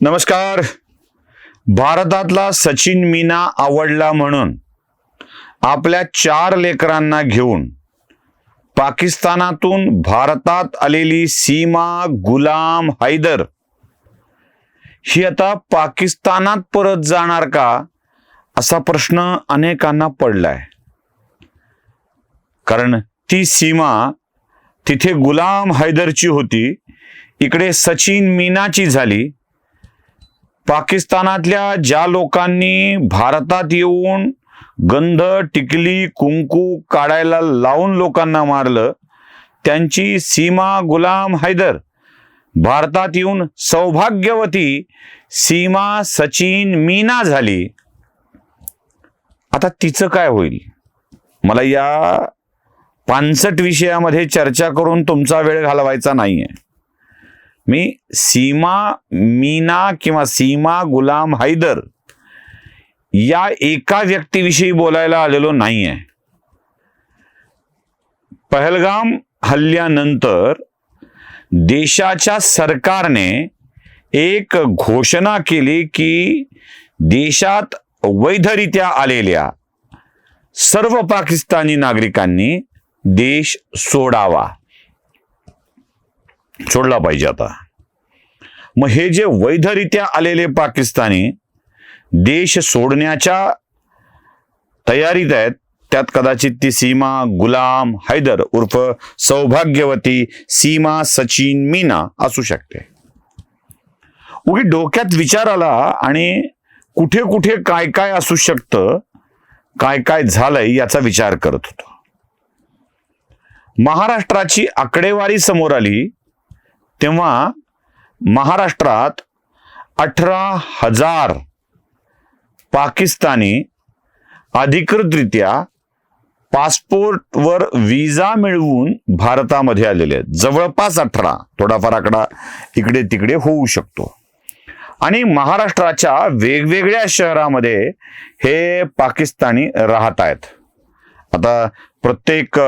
नमस्कार. भारतातला सचिन मीना आवडला म्हणून आपल्या चार लेकरांना घेऊन पाकिस्तानातून भारतात आलेली सीमा गुलाम हैदर ही आता पाकिस्तानात परत जाणार का असा प्रश्न अनेकांना पडलाय. कारण ती सीमा तिथे गुलाम हैदरची होती इकडे सचिन मीनाची झाली. पाकिस्तानातल्या ज्या लोकांनी भारतात येऊन गंध टिकली कुंकू काढायला लावून लोकांना मारलं त्यांची सीमा गुलाम हैदर. भारतात येऊन सौभाग्यवती सीमा सचिन मीना झाली. आता तिचं काय होईल? मला या पानसट विषयामध्ये चर्चा करून तुमचा वेळ घालवायचा नाहीये. मी सीमा मीना किंवा सीमा गुलाम हैदर या एका व्यक्तीविषयी बोलायला आलेलो नाहीये. पहलगाम हल्ल्यानंतर देशाच्या सरकारने एक घोषणा केली की देशात वैधरित्या आलेल्या सर्व पाकिस्तानी नागरिकांनी देश सोडावा. सोडला पाहिजे आता. मग हे जे वैधरित्या आलेले पाकिस्तानी देश सोडण्याच्या तयारीत आहेत त्यात कदाचित ती सीमा गुलाम हैदर उर्फ सौभाग्यवती सीमा सचिन मीना असू शकते. उगी डोक्यात विचार आला आणि कुठे कुठे काय काय असू शकतं काय काय झालंय याचा विचार करत होतो. महाराष्ट्राची आकडेवारी समोर आली तेव्हा महाराष्ट्रात अठरा हजार पाकिस्तानी अधिकृतरित्या पासपोर्टवर विजा मिळवून भारतामध्ये आलेले आहेत. जवळपास अठरा. थोडाफार आकडा इकडे तिकडे होऊ शकतो. आणि महाराष्ट्राच्या वेगवेगळ्या शहरामध्ये हे पाकिस्तानी राहत आहेत. आता प्रत्येक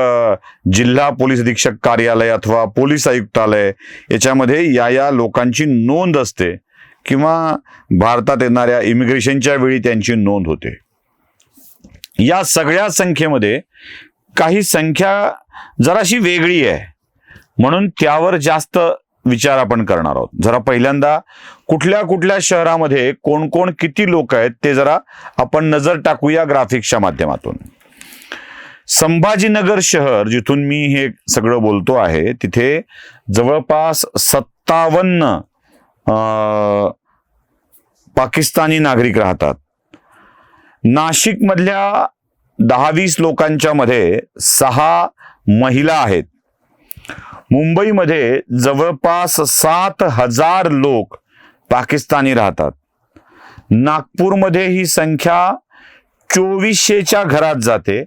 जिल्हा पोलीस अधीक्षक कार्यालय अथवा पोलीस आयुक्तालय याच्यामध्ये या या लोकांची नोंद असते किंवा भारतात येणाऱ्या इमिग्रेशनच्या वेळी त्यांची नोंद होते. या सगळ्या संख्येमध्ये काही संख्या जराशी वेगळी आहे. म्हणून त्यावर जास्त विचार आपण करणार आहोत. जरा पहिल्यांदा कुठल्या कुठल्या शहरामध्ये कोण कोण किती लोक आहेत ते जरा आपण नजर टाकूया ग्राफिक्सच्या माध्यमातून. संभाजीनगर शहर जिथून मी हे सगळं बोलतो आहे तिथे जवळपास सत्तावन्न अं, पाकिस्तानी नागरिक राहतात. नाशिक मधल्या दहा वीस लोकांच्या मध्ये सहा महिला आहेत. मुंबईमध्ये जवळपास सात हजार लोक पाकिस्तानी राहतात. नागपूरमध्ये ही संख्या चोवीसशेच्या घरात जाते.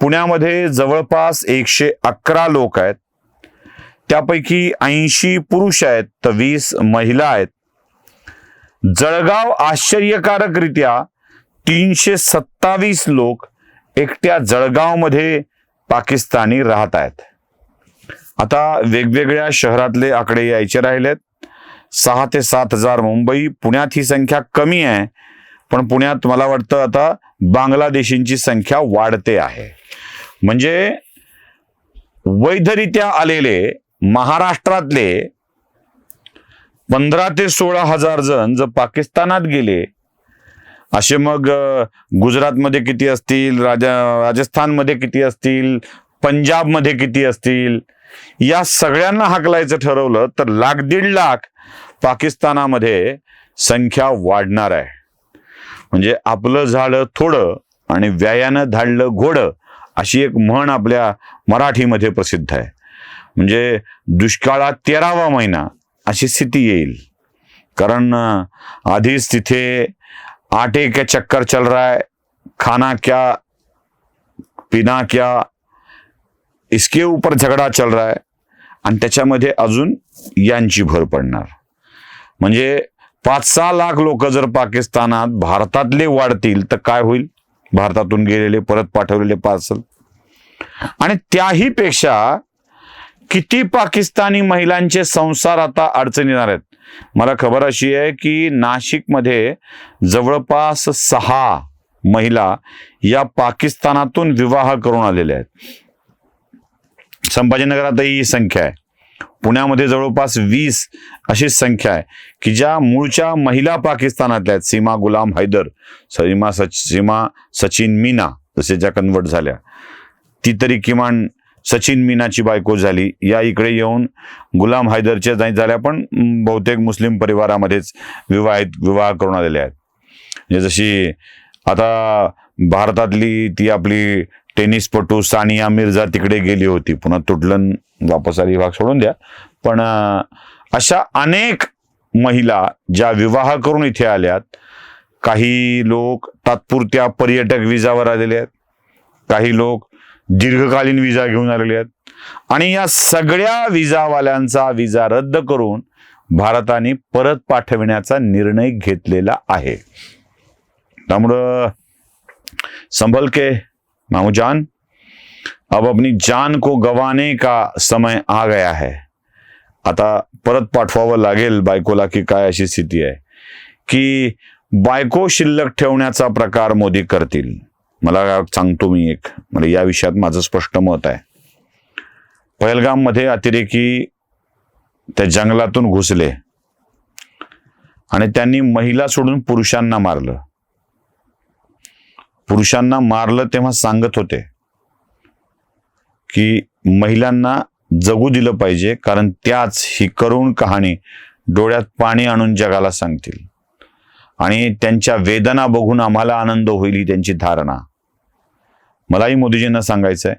पुण्यामध्ये जवळपास एकशे अकरा लोक आहेत. त्यापैकी ऐंशी पुरुष आहेत तर वीस महिला आहेत. जळगाव आश्चर्यकारकरित्या तीनशे सत्तावीस लोक एकट्या जळगावमध्ये पाकिस्तानी राहत आहेत. आता वेगवेगळ्या शहरातले आकडे यायचे राहिलेत. सहा ते सात हजार मुंबई पुण्यात ही संख्या कमी आहे. पण पुण्यात मला वाटतं आता बांगलादेशींची संख्या वाढते आहे. म्हणजे वैधरित्या आलेले महाराष्ट्रातले पंधरा ते सोळा हजार जण जर पाकिस्तानात गेले असे मग गुजरातमध्ये किती असतील राजा राजस्थानमध्ये किती असतील पंजाबमध्ये किती असतील या सगळ्यांना हाकलायचं ठरवलं तर लाख दीड लाख पाकिस्तानामध्ये संख्या वाढणार आहे. म्हणजे आपलं झाडं थोडं आणि व्यायानं धाडलं घोडं अशी एक म्हण आपल्या मराठीमध्ये प्रसिद्ध आहे. म्हणजे दुष्काळात तेरावा महिना अशी स्थिती येईल. कारण आधीच तिथे आटे क्या चक्कर चल रहा है खाना क्या पिना क्या इसके ऊपर झगडा चल रहा है आणि त्याच्यामध्ये अजून यांची भर पडणार. म्हणजे पाच सहा लाख लोक जर पाकिस्तानात भारतातले वाढतील तर काय होईल? भारतातून गेलेले परत पाठवलेले पार्सल. आणि त्याही पेक्षा किती पाकिस्तानी महिलांचे संसार आता अडचणी येणार आहेत? मला खबर अशी आहे की नाशिकमध्ये जवळपास सहा महिला या पाकिस्तानातून विवाह करून आलेल्या आहेत. संभाजीनगरातही ही संख्या आहे. पुण्यामध्ये जवळपास वीस अशी संख्या आहे की ज्या मूळच्या महिला पाकिस्तानातल्या आहेत. सीमा गुलाम हैदर सीमा सच सीमा सचिन मीना जसे ज्या कन्वर्ट झाल्या. ती तरी किमान सचिन मीनाची बायको झाली. या इकडे येऊन गुलाम हैदरच्या नाही झाल्या पण बहुतेक मुस्लिम परिवारामध्येच विवाहित विवाह करून आलेल्या आहेत. म्हणजे जशी आता भारतातली ती आपली टेनिसपटू सानिया मिर्झा तिकडे गेली होती. पुन्हा तुटलं वापस आली भाग सोडून द्या. पण अशा अनेक महिला ज्या विवाह करून इथे आल्यात काही लोक तात्पुरत्या पर्यटक विजावर आलेले आहेत. काही लोक दीर्घकालीन विजा घेऊन आलेले आहेत. आणि या सगळ्या विजावाल्यांचा विजा रद्द करून भारताने परत पाठविण्याचा निर्णय घेतलेला आहे. त्यामुळं संभल के मामू जान। अब अपनी जान को गवाने का समय आ गया है। आता परत पाठवावं लागेल बायकोला की काय अशी स्थिती आहे की बायको शिल्लक ठेवण्याचा प्रकार मोदी करतील। मला सांगतो मी एक म्हणजे या विषयात माझं स्पष्ट मत आहे। पहलगाममध्ये अतिरेकी त्या जंगलातून घुसले आणि त्यांनी महिला सोडून पुरुषांना मारलं। पुरुषांना मारलं तेव्हा सांगत होते की महिलांना जगू दिलं पाहिजे कारण त्याच ही करुण कहाणी डोळ्यात पाणी आणून जगाला सांगतील. आणि त्यांच्या वेदना बघून आम्हाला आनंद होईल ही त्यांची धारणा. मलाही मोदीजींना सांगायचं आहे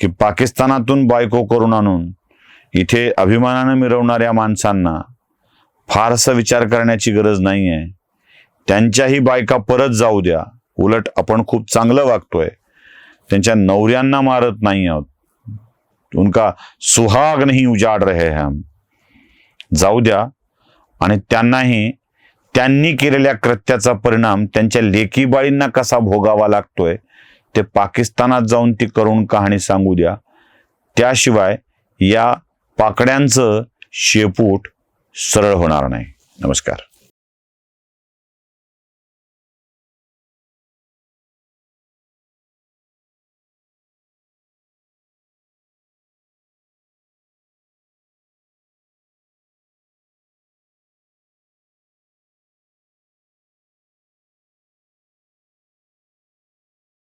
की पाकिस्तानातून बायको करून आणून इथे अभिमानानं मिरवणाऱ्या माणसांना फारसा विचार करण्याची गरज नाही आहे त्यांच्याही बायका परत जाऊ द्या. उलट आपण खूप चांगलं वागतोय. त्यांच्या नवऱ्यांना मारत नाही आहोत. उनका सुहाग नाही उजाड रहे हैं हम. जाऊ द्या. आणि त्यांनाही त्यांनी केलेल्या कृत्याचा परिणाम त्यांच्या लेकीबाळींना कसा भोगावा लागतोय ते पाकिस्तानात जाऊन ती करून कहाणी सांगू द्या. त्याशिवाय या पाकड्यांचं शेपूट सरळ होणार नाही. नमस्कार.